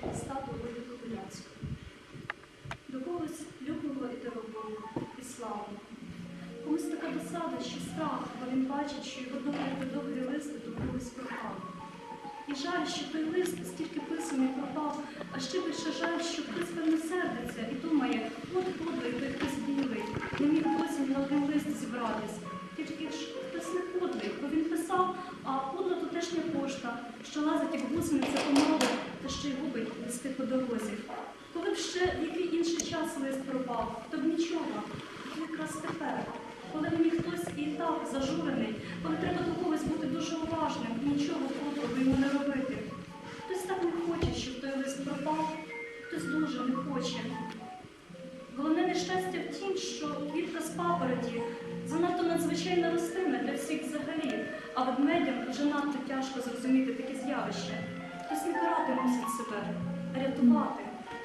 стату Ольги Кобиляцької. До когось любого і дорогого, і славного. Комусь така досада, що страх, бо він бачить, що його добрі добрі до когось пропали. І жаль, що той лист стільки писаний пропав, а ще більше жаль, що хтось певно сердиться і думає, от подлий той хтось білий, не міг досі на один лист зібратись. Тільки ж хтось не подлий, бо він писав, а подла тутешня пошта, що лазить як гусениця помалу, ще й губить листи по дорозі. Коли б ще в який інший час лист пропав, то б нічого. Якраз тепер, коли мені хтось і так зажурений, коли треба до когось бути дуже уважним, нічого подлого йому не робити. Хтось так не хоче, щоб той лист пропав, хтось дуже не хоче. Головне нещастя в тім, що квітка з папороті занадто надзвичайна рослина для всіх взагалі, а ведмедям вже надто тяжко зрозуміти такі з'явища. Хтось не карати мусить себе, а рятувати.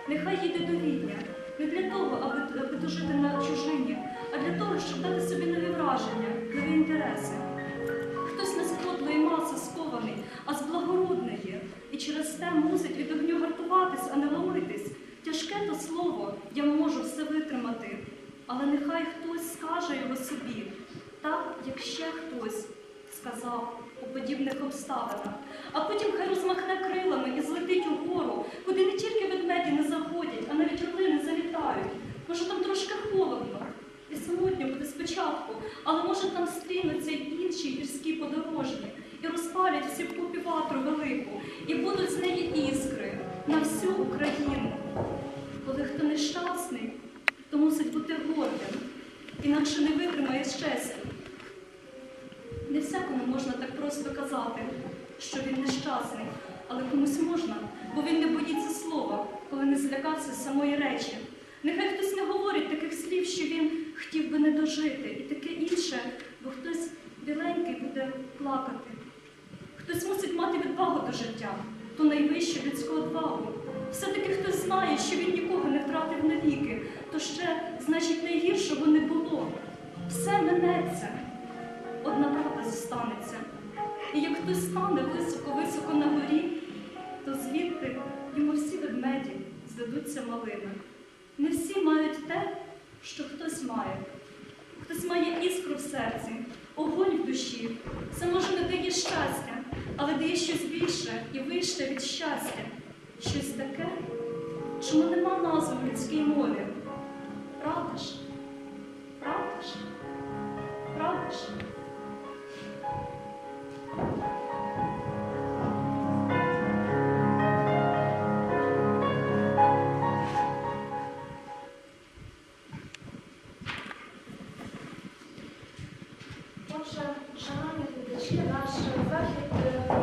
Нехай їде до Відня. Не для того, аби, аби дожити на чужині, а для того, щоб дати собі нові враження, нові інтереси. Хтось не з подлої маси скований, а з благородної, і через те мусить від огню гартуватись, а не ломитись. Тяжке то слово, я можу все витримати, але нехай хтось скаже його собі, так, як ще хтось сказав у подібних обставинах, а потім хай розмахне крилами і злетить угору, куди не тільки ведмеді не заходять, а навіть орли не залітають. Може, там трошки холодно і самотньо буде спочатку, але може там стрінуться й інші гірські подорожні і розпалять всі купі ватру велику, і будуть з неї іскри на всю Україну. Коли хто нещасний, то мусить бути гордим, інакше не витримає всякому можна так просто казати, що він нещасний, але комусь можна, бо він не боїться слова, коли не злякався самої речі. Нехай хтось не говорить таких слів, що він хотів би не дожити, і таке інше, бо хтось біленький буде плакати. Хтось мусить мати відвагу до життя, ту найвищу людську відвагу. Все-таки хтось знає, що він нікого не втратив навіки, то ще, значить, найгіршого не було. Все минеться, одна правда зостанеться. І як хтось стане високо-високо на горі, то звідти йому всі ведмеді здадуться малими. Не всі мають те, що хтось має. Хтось має іскру в серці, огонь в душі. Це може не дає щастя, але дає щось більше і вище від щастя. Щось таке, чому нема назви в людській мові. Правда ж? Правда ж? Правда ж? шановні глядачі, наш захід е,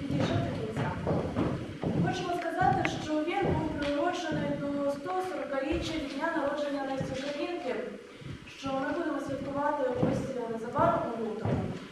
підійшов до кінця. Хочемо сказати, що він був приурочений до 140-річчя дня народження Лесі Українки, що ми будемо святкувати ось е, незабаром у.